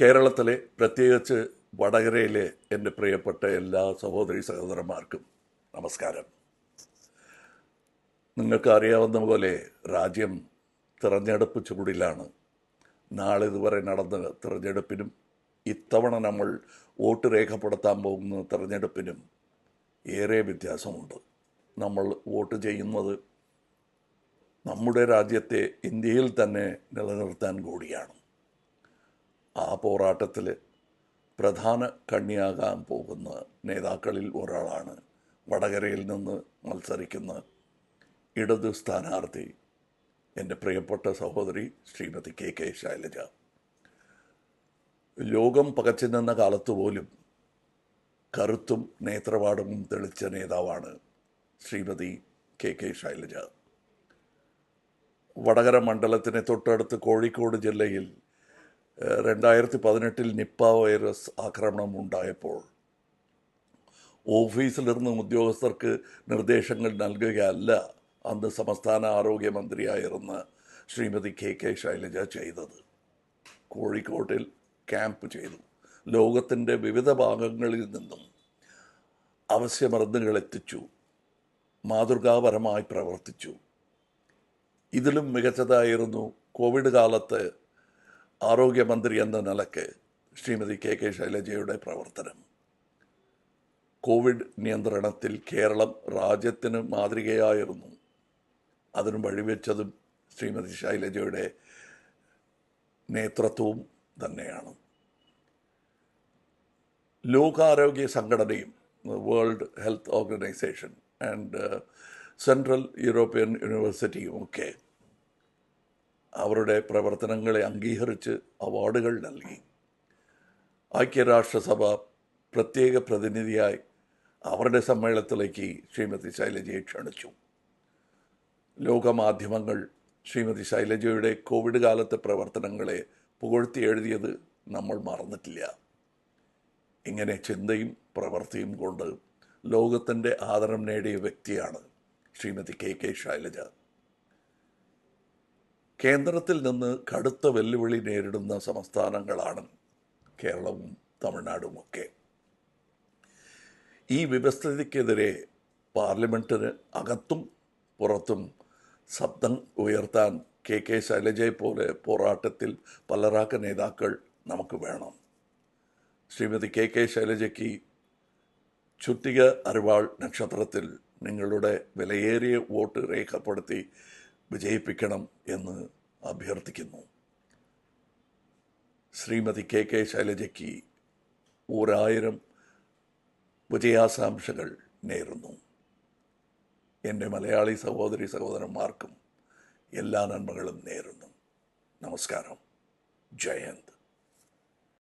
കേരളത്തിലെ പ്രത്യേകിച്ച് വടകരയിലെ എന്റെ പ്രിയപ്പെട്ട എല്ലാ സഹോദരി സഹോദരന്മാർക്കും നമസ്കാരം. നിങ്ങൾക്ക് അറിയാവുന്ന പോലെ രാജ്യം തിരഞ്ഞെടുപ്പ് ചൂടിലാണ് നാളെ ഇതുവരെ നടന്ന തിരഞ്ഞെടുപ്പിനും ഇത്തവണ നമ്മൾ വോട്ട് രേഖപ്പെടുത്താൻ പോകുന്ന തിരഞ്ഞെടുപ്പിനും ഏറെ വ്യത്യാസമുണ്ട്. നമ്മൾ വോട്ട് ചെയ്യുന്നത് നമ്മുടെ രാജ്യത്തെ ഇന്ത്യയിൽ തന്നെ നിലനിർത്താൻ കൂടിയാണ്. ആ പോരാട്ടത്തിൽ പ്രധാന കണ്ണിയാകാൻ പോകുന്ന നേതാക്കളിൽ ഒരാളാണ് വടകരയിൽ നിന്ന് മത്സരിക്കുന്ന ഇടതു സ്ഥാനാർത്ഥി എന്റെ പ്രിയപ്പെട്ട സഹോദരി ശ്രീമതി കെ കെ ശൈലജ. ലോകം പകച്ചു നിന്ന കാലത്ത് പോലും കറുത്തും നേത്രപാടവും തെളിച്ച നേതാവാണ് ശ്രീമതി കെ കെ ശൈലജ. വടകര മണ്ഡലത്തിന് തൊട്ടടുത്ത് കോഴിക്കോട് ജില്ലയിൽ രണ്ടായിരത്തി പതിനെട്ടിൽ നിപ്പ വൈറസ് ആക്രമണം ഉണ്ടായപ്പോൾ ഓഫീസിലിരുന്ന് ഉദ്യോഗസ്ഥർക്ക് നിർദ്ദേശങ്ങൾ നൽകുകയല്ല അന്ന് സംസ്ഥാന ആരോഗ്യമന്ത്രിയായിരുന്ന ശ്രീമതി കെ കെ ശൈലജ ചെയ്തത്. കോഴിക്കോട്ടിൽ ക്യാമ്പ് ചെയ്തു. ലോകത്തിന്റെ വിവിധ ഭാഗങ്ങളിൽ നിന്നും അവശ്യമരുന്നുകൾ എത്തിച്ചു മാതൃകാപരമായി പ്രവർത്തിച്ചു. ഇതിലും മികച്ചതായിരുന്നു കോവിഡ് കാലത്ത് ആരോഗ്യമന്ത്രി എന്ന നിലയ്ക്ക് ശ്രീമതി കെ കെ ശൈലജയുടെ പ്രവർത്തനം. കോവിഡ് നിയന്ത്രണത്തിൽ കേരളം രാജ്യത്തിന് മാതൃകയായിരുന്നു. അതിന് വഴിവെച്ചതും ശ്രീമതി ശൈലജയുടെ നേതൃത്വവും തന്നെയാണ്. ലോകാരോഗ്യ സംഘടനയും world health organisation and central European യൂണിവേഴ്സിറ്റിയും ഒക്കെ അവരുടെ പ്രവർത്തനങ്ങളെ അംഗീകരിച്ച് അവാർഡുകൾ നൽകി. ഐക്യരാഷ്ട്രസഭ പ്രത്യേക പ്രതിനിധിയായി അവരുടെ സമ്മേളനത്തിലേക്ക് ശ്രീമതി ശൈലജയെ ക്ഷണിച്ചു. ലോകമാധ്യമങ്ങൾ ശ്രീമതി ശൈലജയുടെ കോവിഡ് കാലത്തെ പ്രവർത്തനങ്ങളെ പുകഴ്ത്തി എഴുതിയത് നമ്മൾ മറന്നിട്ടില്ല. ഇങ്ങനെ ചിന്തയും പ്രവൃത്തിയും കൊണ്ട് ലോകത്തിന്റെ ആദരം നേടിയ വ്യക്തിയാണ് ശ്രീമതി കെ കെ ശൈലജ. കേന്ദ്രത്തിൽ നിന്ന് കടുത്ത വെല്ലുവിളി നേരിടുന്ന സംസ്ഥാനങ്ങളാണ് കേരളവും തമിഴ്നാടും ഒക്കെ. ഈ വ്യവസ്ഥിതിക്കെതിരെ പാർലമെന്റിന് അകത്തും പുറത്തും ശബ്ദം ഉയർത്താൻ കെ കെ ശൈലജയെ പോലെ പോരാട്ടത്തിൽ പലരാക്ക നേതാക്കൾ നമുക്ക് വേണം. ശ്രീമതി കെ കെ ശൈലജയ്ക്ക് ചുറ്റിക അരിവാൾ നക്ഷത്രത്തിൽ നിങ്ങളുടെ വിലയേറിയ വോട്ട് രേഖപ്പെടുത്തി വിജയിപ്പിക്കണം എന്ന് അഭ്യർത്ഥിക്കുന്നു. ശ്രീമതി കെ കെ ശൈലജയ്ക്ക് ഒരായിരം വിജയാശാംസകൾ നേരുന്നു. എന്റെ മലയാളി സഹോദരി സഹോദരന്മാർക്കും എല്ലാ നന്മകളും നേരുന്നു. നമസ്കാരം. ജയന്ത്